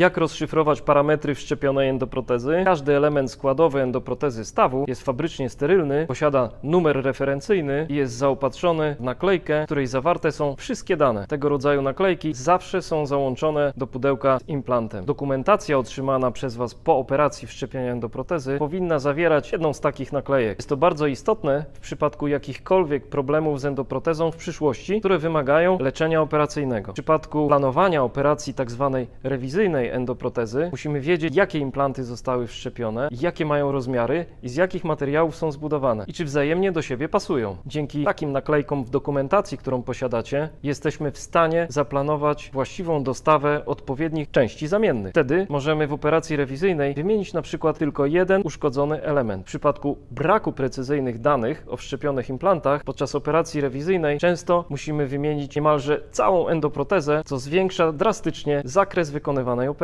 Jak rozszyfrować parametry wszczepionej endoprotezy? Każdy element składowy endoprotezy stawu jest fabrycznie sterylny, posiada numer referencyjny i jest zaopatrzony w naklejkę, w której zawarte są wszystkie dane. Tego rodzaju naklejki zawsze są załączone do pudełka z implantem. Dokumentacja otrzymana przez Was po operacji wszczepienia endoprotezy powinna zawierać jedną z takich naklejek. Jest to bardzo istotne w przypadku jakichkolwiek problemów z endoprotezą w przyszłości, które wymagają leczenia operacyjnego. W przypadku planowania operacji tzw. rewizyjnej endoprotezy musimy wiedzieć, jakie implanty zostały wszczepione, jakie mają rozmiary i z jakich materiałów są zbudowane i czy wzajemnie do siebie pasują. Dzięki takim naklejkom w dokumentacji, którą posiadacie, jesteśmy w stanie zaplanować właściwą dostawę odpowiednich części zamiennych. Wtedy możemy w operacji rewizyjnej wymienić na przykład tylko jeden uszkodzony element. W przypadku braku precyzyjnych danych o wszczepionych implantach podczas operacji rewizyjnej często musimy wymienić niemalże całą endoprotezę, co zwiększa drastycznie zakres wykonywanej operacji.